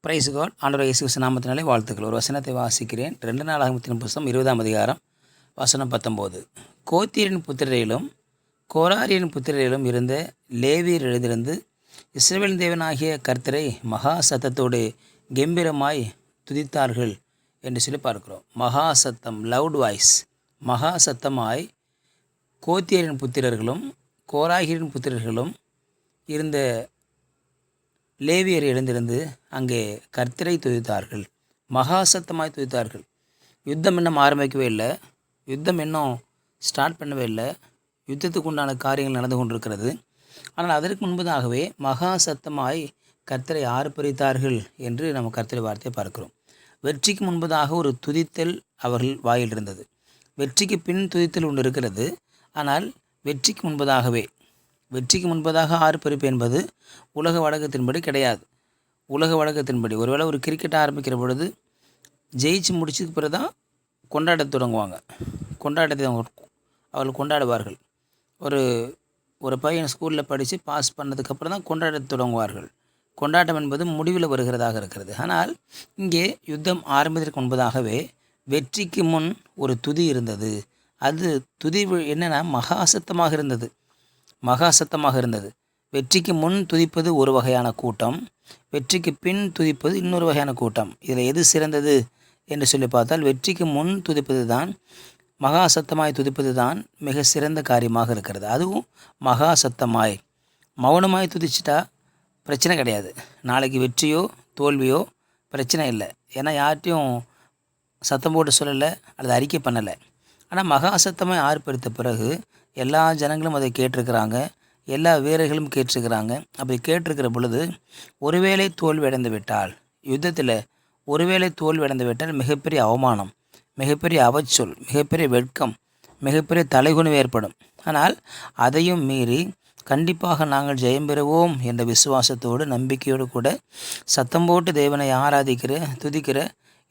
Price God ஆண்டவர் இயேசு நாமத்தினாலே வாழ்த்துக்கள். ஒரு வசனத்தை வாசிக்கிறேன். ரெண்டு நாளாகமத்தின் புஸ்தகம் இருபதாம் அதிகாரம் வசனம் பத்தொம்போது கோத்தியரின் புத்திரரிலும் கோராரியின் புத்திரரிலும் இருந்த லேவியர் எழுந்திருந்து இஸ்ரவேல் தேவனாகிய கர்த்தரை மகா சத்தத்தோடு கம்பீரமாய் துதித்தார்கள் என்று சொல்லி பார்க்கிறோம். மகா சத்தம் லவுட் வாய்ஸ் மகா சத்தமாய் கோத்தியரின் புத்திரர்களும் கோராகிரின் புத்திரர்களும் இருந்த லேவியர் எழுந்திருந்து அங்கே கர்த்தரை துதித்தார்கள். மகா சத்தமாய் துதித்தார்கள். யுத்தம் இன்னும் ஆரம்பிக்கவே இல்லை. யுத்தம் இன்னும் ஸ்டார்ட் பண்ணவே இல்லை. யுத்தத்துக்கு உண்டான காரியங்கள் நடந்து கொண்டிருக்கிறது. ஆனால் அதற்கு முன்பதாகவே மகா சத்தமாய் கர்த்தரை ஆர்ப்பரித்தார்கள் என்று நம்ம கர்த்தரை வார்த்தையை பார்க்கிறோம். வெற்றிக்கு முன்பதாக ஒரு துதித்தல் அவர்கள் வாயில் இருந்தது வெற்றிக்கு பின் துதித்தல் ஒன்று இருக்கிறது. ஆனால் வெற்றிக்கு முன்பதாகவே வெற்றிக்கு முன்பதாக ஆறு பிரிப்பு என்பது உலக வழக்கத்தின்படி கிடையாது. உலக வழக்கத்தின்படி. ஒருவேளை ஒரு கிரிக்கெட் ஆரம்பிக்கிற பொழுது ஜெயிச்சு முடிச்சதுக்கு பிறகு தான் கொண்டாட தொடங்குவாங்க. கொண்டாட்டத்தை அவங்க அவர்கள் கொண்டாடுவார்கள். ஒரு ஒரு பையன் ஸ்கூலில் படித்து பாஸ் பண்ணதுக்கப்புறம் தான் கொண்டாட தொடங்குவார்கள். கொண்டாட்டம் என்பது முடிவில் வருகிறதாக இருக்கிறது. ஆனால் இங்கே யுத்தம் ஆரம்பத்திற்கு முன்பதாகவே வெற்றிக்கு முன் ஒரு துதி இருந்தது. அது துதி என்னென்னா மகாசத்தமாக இருந்தது. மகா சத்தமாக இருந்தது. வெற்றிக்கு முன் துதிப்பது ஒரு வகையான கூட்டம் வெற்றிக்கு பின் துதிப்பது இன்னொரு வகையான கூட்டம். இதில் எது சிறந்தது என்று சொல்லி பார்த்தால் வெற்றிக்கு முன் துதிப்பது தான் மகா சத்தமாய் துதிப்பது தான் மிக சிறந்த காரியமாக இருக்கிறது. அதுவும் மகா சத்தமாய் மௌனமாய் துதிச்சிட்டா பிரச்சனை கிடையாது. நாளைக்கு வெற்றியோ தோல்வியோ பிரச்சனை இல்லை. ஏன்னா யார்கிட்டையும் சத்தம் போட்டு சொல்லலை அல்லது அறிக்கை பண்ணலை. ஆனால் மகா சத்தமாக ஆர்ப்பரித்த பிறகு எல்லா ஜனங்களும் அதை கேட்டிருக்கிறாங்க. எல்லா வீரர்களும் கேட்டிருக்கிறாங்க. அப்படி கேட்டிருக்கிற பொழுது ஒருவேளை தோல்வி அடைந்து விட்டால் யுத்தத்தில் ஒருவேளை தோல்வி அடைந்து விட்டால் மிகப்பெரிய அவமானம் மிகப்பெரிய அவச்சொல் மிகப்பெரிய வெட்கம் மிகப்பெரிய தலைகுணம் ஏற்படும். ஆனால் அதையும் மீறி கண்டிப்பாக நாங்கள் ஜெயம் பெறுவோம் என்ற விசுவாசத்தோடு நம்பிக்கையோடு கூட சத்தம் போட்டு தேவனை ஆராதிக்கிற துதிக்கிற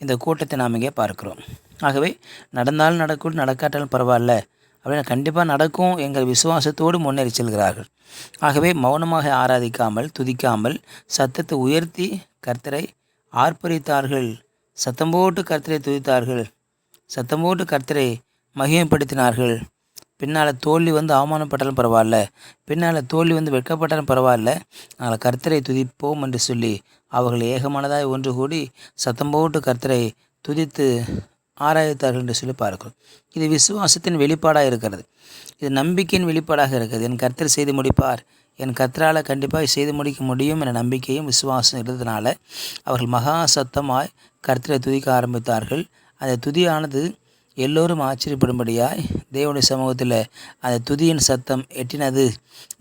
இந்த கூட்டத்தை நாம் இங்கே பார்க்கிறோம். ஆகவே நடந்தாலும் நடக்கும் நடக்காட்டாலும் பரவாயில்ல. அப்படின்னு கண்டிப்பாக நடக்கும் எங்கள் விசுவாசத்தோடு முன்னேறி செல்கிறார்கள். ஆகவே மௌனமாக ஆராதிக்காமல் துதிக்காமல் சத்தத்தை உயர்த்தி கர்த்தரை ஆர்ப்பரித்தார்கள். சத்தம் போட்டு கர்த்தரை துதித்தார்கள். சத்தம் போட்டு கர்த்தரை மகிமைப்படுத்தினார்கள். பின்னால் தோல்வி வந்து அவமானப்பட்டாலும் பரவாயில்ல. பின்னால் தோல்வி வந்து வெட்கப்பட்டாலும் பரவாயில்ல. நாங்கள் கர்த்தரை துதிப்போம் என்று சொல்லி அவர்கள் ஏகமானதாய் ஒன்று கூடி சத்தம் போட்டு கர்த்தரை துதித்து ஆராய்த்தார்கள் என்று சொல்லி பார்க்கிறோம். இது விசுவாசத்தின் வெளிப்பாடாக இருக்கிறது. இது நம்பிக்கையின் வெளிப்பாடாக இருக்கிறது. என் கர்த்தர் செய்து முடிப்பார். என் கர்த்தரால் கண்டிப்பாக செய்து முடிக்க முடியும் என நம்பிக்கையும் விசுவாசம் இருந்ததுனால அவர்கள் மகா சத்தமாய் கர்த்தரை துதிக்க ஆரம்பித்தார்கள். அந்த துதியானது எல்லோரும் ஆச்சரியப்படும்படியாய் தேவனுடைய சமூகத்தில் அந்த துதியின் சத்தம் எட்டினது.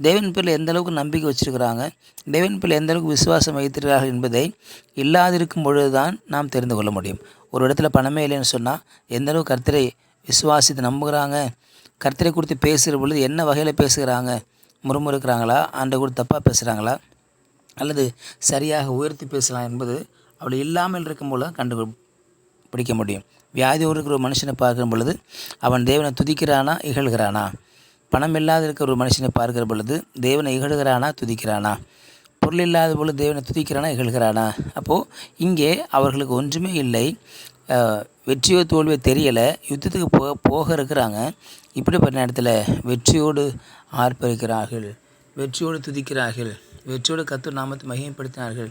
தேவன் பேரில் எந்த அளவுக்கு நம்பிக்கை வச்சுருக்கிறாங்க? தேவன் பேரில் எந்த அளவுக்கு விசுவாசம் வைத்திருக்கிறார்கள் என்பதை இல்லாதிருக்கும் பொழுதுதான் நாம் தெரிந்து கொள்ள முடியும். ஒரு இடத்துல பணமே இல்லைன்னு சொன்னால் எந்த அளவுக்கு கர்த்தரை விசுவாசித்து நம்புகிறாங்க? கர்த்தரை கொடுத்து பேசுகிற பொழுது என்ன வகையில் பேசுகிறாங்க? முறுமுறுக்கிறாங்களா? ஆண்டை கூட தப்பாக பேசுகிறாங்களா அல்லது சரியாக உயர்த்தி பேசலாம் என்பது அப்படி இல்லாமல் இருக்கும் போல கண்டு பிடிக்க முடியும். வியாதியோடு இருக்கிற ஒரு மனுஷனை பார்க்கும் பொழுது அவன் தேவனை துதிக்கிறானா இகழ்கிறானா? பணம் இல்லாத இருக்கிற ஒரு மனுஷனை பார்க்கிற பொழுது தேவனை இகழ்கிறானா துதிக்கிறானா? பொருள் இல்லாத போல தேவனை துதிக்கிறானா இகழ்கிறானா அப்போது இங்கே அவர்களுக்கு ஒன்றுமே இல்லை. வெற்றியோ தோல்வியோ தெரியலை. யுத்தத்துக்கு போக போக இருக்கிறாங்க. இப்படிப்பட்ட நேரத்தில் வெற்றியோடு ஆர்ப்பரிக்கிறார்கள். வெற்றியோடு துதிக்கிறார்கள். வெற்றியோடு கத்து நாமத்தை மகிமைப்படுத்தினார்கள்.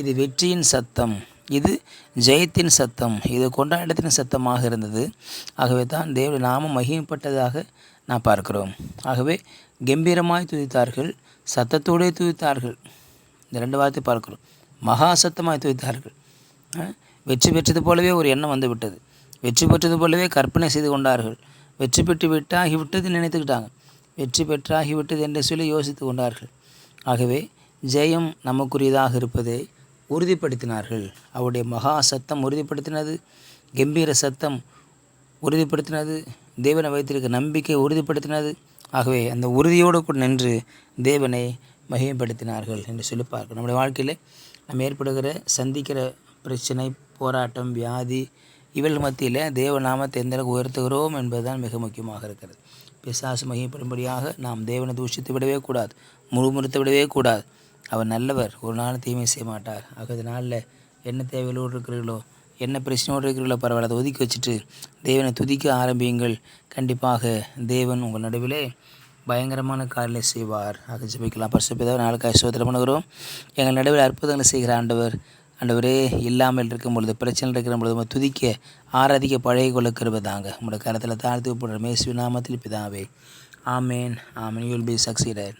இது வெற்றியின் சத்தம். இது ஜெயத்தின் சத்தம். இது கொண்டாடத்தின் சத்தமாக இருந்தது. ஆகவே தான் தேவ நாமம் மகிமைப்பட்டதாக நான் பார்க்கிறோம். ஆகவே கம்பீரமாய் துதித்தார்கள். சத்தத்தோடே துதித்தார்கள். இந்த ரெண்டு வார்த்தை பார்க்கிறோம். மகா அசத்தமாக வைத்தார்கள். வெற்றி பெற்றது போலவே ஒரு எண்ணம் வந்து விட்டது. வெற்றி பெற்றது போலவே கற்பனை செய்து கொண்டார்கள். வெற்றி பெற்று விட்டாகிவிட்டது நினைத்துக்கிட்டாங்க. வெற்றி பெற்றாகிவிட்டது என்று சொல்லி யோசித்து கொண்டார்கள். ஆகவே ஜெயம் நமக்குரியதாக இருப்பதை உறுதிப்படுத்தினார்கள். அவருடைய மகா சத்தம் உறுதிப்படுத்தினது கம்பீர சத்தம் உறுதிப்படுத்தினது தேவனை வைத்திருக்க நம்பிக்கை உறுதிப்படுத்தினது. ஆகவே அந்த உறுதியோடு கூட நின்று தேவனை மகிமைப்படுத்தினார்கள் என்று சொல்லி பார்க்கணும் நம்முடைய வாழ்க்கையில் நம்ம ஏற்படுகிற சந்திக்கிற பிரச்சனை போராட்டம் வியாதி இவள் மத்தியில் தேவ நாமத்தை எந்த அளவுக்கு உயர்த்துகிறோம் என்பதுதான் மிக முக்கியமாக இருக்கிறது. பிசாசு மகிமைப்படும்படியாக நாம் தேவனை தூஷித்து விடவே கூடாது முழுமுறுத்து விடவே கூடாது. அவர் நல்லவர் ஒரு நாள் தீமை செய்ய மாட்டார். ஆக நாளில் என்ன தேவையோடு இருக்கிறீர்களோ என்ன பிரச்சனையோடு இருக்கிறீர்களோ பரவாயில்ல அதை ஒதுக்கி வச்சுட்டு தேவனை துதிக்க ஆரம்பியுங்கள். கண்டிப்பாக தேவன் உங்கள் நடுவிலே பயங்கரமான காரியங்களை செய்வார். ஆக ஜபிக்கலாம். பரிசுப்பிதாவை நாளுக்காக சோதனை பண்ணுகிறோம் எங்கள் நடுவில் அற்புதங்களை செய்கிற ஆண்டவர் ஆண்டவரே இல்லாமல் இருக்கும் பொழுது பிரச்சனை இருக்கிற பொழுது துதிக்க ஆராதிக்க பழைய கொள்ள கிருபதாங்க. உங்களோட கருத்தில் தாழ்த்து போடுற மேசு நாமத்தில் பிதாவே. ஆமேன். ஆமேன். You'll be succeeded